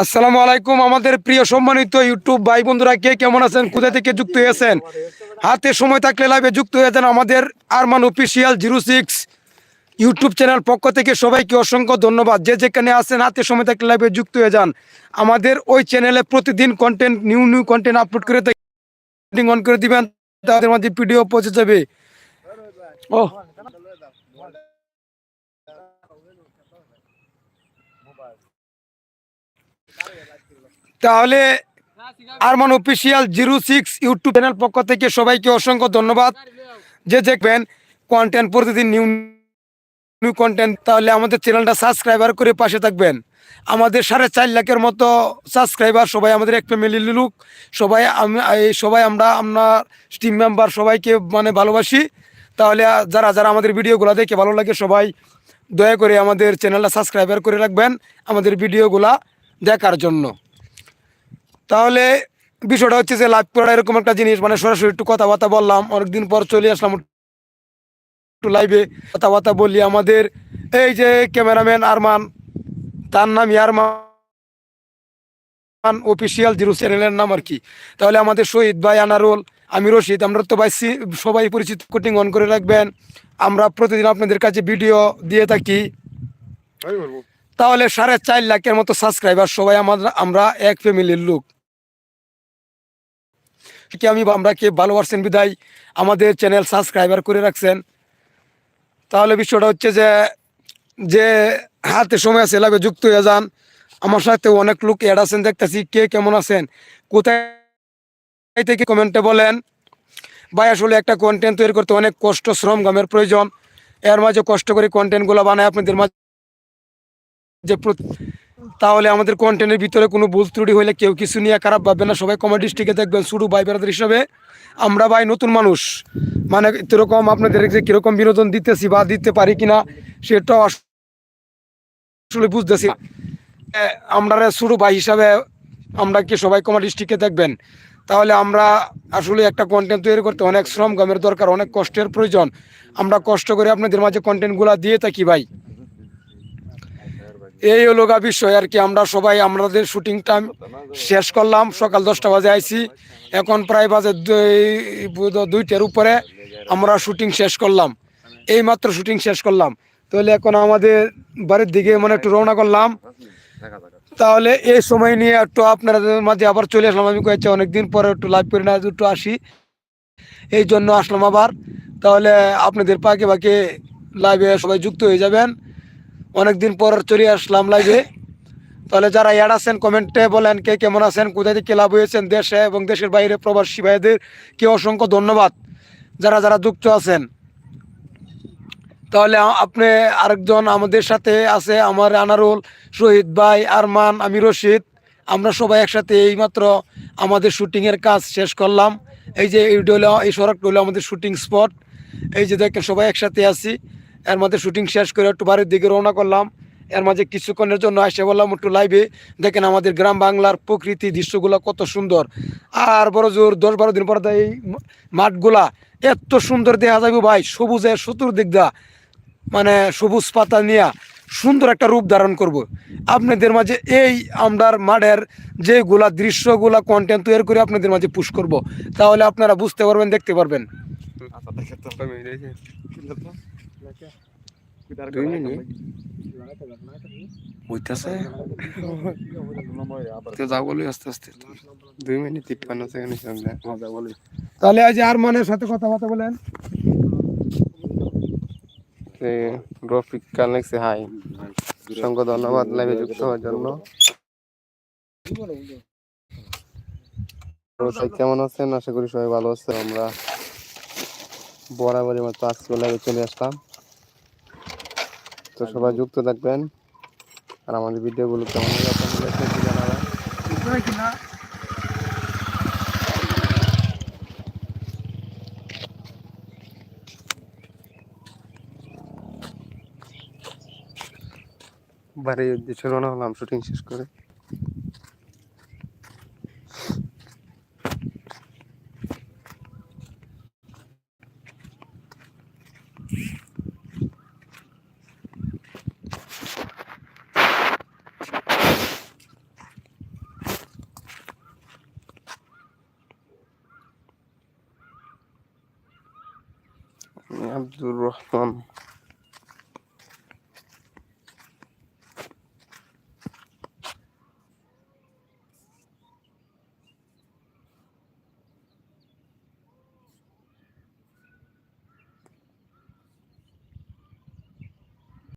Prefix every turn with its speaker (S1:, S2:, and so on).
S1: আসসালামু আলাইকুম, আমাদের প্রিয় সম্মানিত ইউটিউব কে কেমন আছেন? কোথা থেকে যুক্ত হয়েছেন? হাতে সময় থাকলে লাইভে যুক্ত হয়ে যান আমাদের official zero six YouTube channel পক্ষ থেকে। সবাইকে অসংখ্য ধন্যবাদ। যে যেখানে আছেন, হাতে সময় থাকলে লাইভে যুক্ত হয়ে যান। আমাদের ওই চ্যানেলে প্রতিদিন content new new content upload করে অন করে দিবেন, তাদের মধ্যে ভিডিও পৌঁছে যাবে। ও তাহলে Arman official zero six YouTube channel পক্ষ থেকে সবাইকে অসংখ্য ধন্যবাদ। যে দেখবেন কন্টেন্ট প্রতিদিন নিউ নিউ কন্টেন্ট তাহলে আমাদের চ্যানেলটা সাবস্ক্রাইবার করে পাশে থাকবেন। আমাদের সাড়ে চার লাখের মতো সাবস্ক্রাইবার সবাই আমাদের এক ফ্যামিলি লোক। সবাই আমি সবাই আমরা আমরা টিম মেম্বার সবাইকে মানে ভালোবাসি। তাহলে যারা যারা আমাদের ভিডিওগুলো দেখে ভালো লাগে সবাই দয়া করে আমাদের চ্যানেলটা সাবস্ক্রাইবার করে রাখবেন আমাদের ভিডিওগুলা দেখার জন্য। তাহলে বিষয়টা হচ্ছে যে লাইভ করা এরকম একটা জিনিস মানে সরাসরি একটু কথাবার্তা বললাম, অনেকদিন পর চলে আসলাম একটু লাইভে কথাবার্তা বলি আমাদের। এই যে ক্যামেরাম্যান আরমান, তার নাম ইয়ারমান অফিসিয়াল জিরো চ্যানেলের নাম আর কি। তাহলে আমাদের শহীদ ভাই আনারুল আমি রশিদ আমরা তো বাইসি সবাই পরিচিত কোটিং অন করে রাখবেন। আমরা প্রতিদিন আপনাদের কাছে ভিডিও দিয়ে থাকি। তাহলে সাড়ে চার লাখের মতো সাবস্ক্রাইবার সবাই আমরা আমরা এক ফ্যামিলির লোক। কি আমি আমরা কে ভালোবাসছেন বিদায়? আমাদের চ্যানেল সাবস্ক্রাইবার করে রাখছেন। তাহলে বিষয়টা হচ্ছে যে যে হাতে সময় আছে লাগে যুক্ত হয়ে যান। আমার সাথে অনেক লোক অ্যাড আছেন দেখতেছি। কে কেমন আছেন? কোথায় থেকে কমেন্টে বলেন, ভাই, আসলে একটা কন্টেন্ট তৈরি করতে অনেক কষ্ট, শ্রম গামের প্রয়োজন। এর মাঝে কষ্ট করে কন্টেন্টগুলো বানায় আপনাদের মাঝে যে তাহলে আমাদের কন্টেন্টের ভিতরে কোনো ভুল ত্রুটি হলে কেউ কিছু নিয়ে খারাপ ভাববে না। সবাই কমেডি স্টিকে দেখবেন শুরু ভাই বেড়াদের হিসাবে। আমরা ভাই নতুন মানুষ। মানে এরকম আপনাদের যে কীরকম বিনোদন দিতেছি বা দিতে পারি কিনা, সেটাও আস- আসলে বুঝতেছি। আমরা শুরু ভাই হিসাবে, আমরা কি সবাই কমেডি স্টিকে দেখবেন? তাহলে আমরা আসলে একটা কন্টেন্ট তৈরি করতে অনেক শ্রম গমের দরকার, অনেক কষ্টের প্রয়োজন। আমরা কষ্ট করে আপনাদের মাঝে কন্টেন্টগুলো দিয়ে থাকি ভাই। এই হলো গা বিষয় আর কি, আমরা সবাই আমাদের শুটিং টাইম শেষ করলাম, সকাল দশটা বাজে আইছি। এখন প্রায় বাজে দুইটার উপরে আমরা শুটিং শেষ করলাম। এই মাত্র শুটিং শেষ করলাম। তাহলে এখন আমাদের বাড়ির দিকে মানে একটু রওনা করলাম। তাহলে এই সময় নিয়ে একটু আপনাদের মাঝে আবার চলে আসলাম। আমি কয়েছি অনেকদিন পরে একটু লাইভ করি না একটু আসি। এই জন্য আসলাম আবার। তাহলে আপনাদের পাকে পাকে লাইভে সবাই যুক্ত হয়ে যাবেন। অনেকদিন পর চলে আসলাম লাইভে তাহলে যারা অ্যাড আছেন কমেন্টে বলেন কে কেমন আছেন কোথায় থেকে লাভ হয়েছেন, দেশে এবং দেশের বাইরে প্রবাসী ভাইদের কে অসংখ্য ধন্যবাদ। যারা যারা যুক্ত আছেন। তাহলে আপনি আরেকজন আমাদের সাথে আছে, আমার আনারুল, শহীদ ভাই, আরমান আমি রশিদ। আমরা সবাই একসাথে এইমাত্র আমাদের শুটিংয়ের কাজ শেষ করলাম। এই যে এই সড়কটা হলো আমাদের শুটিং স্পট এই যে দেখেন, সবাই একসাথে আছি। এর মধ্যে শুটিং শেষ করে একটু বাড়ির দিকে রওনা করলাম। এর মাঝে কিছুক্ষণের জন্য এসে বললাম একটু লাইভে দেখেন আমাদের গ্রাম বাংলার প্রকৃতি দৃশ্যগুলো কত সুন্দর। আর বড় জোর, দশ বারো দিন পরে এই মাঠগুলা এত সুন্দর দেখা যাবে ভাই সবুজে চতুর্দিক দা। মানে সবুজ পাতা নিয়ে সুন্দর একটা রূপ ধারণ করব। আপনাদের মাঝে এই আমরার মাঠের যেগুলা দৃশ্যগুলা কন্টেন্ট তৈরি করে আপনাদের মাঝে পুশ করব। তাহলে আপনারা বুঝতে পারবেন দেখতে পারবেন।
S2: দুই মিনিট হইতাছে। তো যাও বলি আস্তে আস্তে। দুই মিনিট তিপ্পান্ন সেকেন্ড সঙ্গে মজা বলি
S1: তাহলে আজ আর মানের সাথে কথাবার্তা বলেন।
S2: রফিক কাল লেগছে হাই। অসংখ্য ধন্যবাদ লাইভে যুক্ত হওয়ার জন্য। কেমন আছেন? আশা করি সবাই ভালো আছে আমরা বরাবরের মতো আজকে লাইভে চলে আসলাম। তো সবাই যুক্ত থাকবেন। আর আমাদের ভিডিওগুলো কেমন লাগে আপনাদের জানাবেন। বাড়ির উদ্দেশ্যে রওনা হলাম শুটিং শেষ করে। আব্দুর রহমান।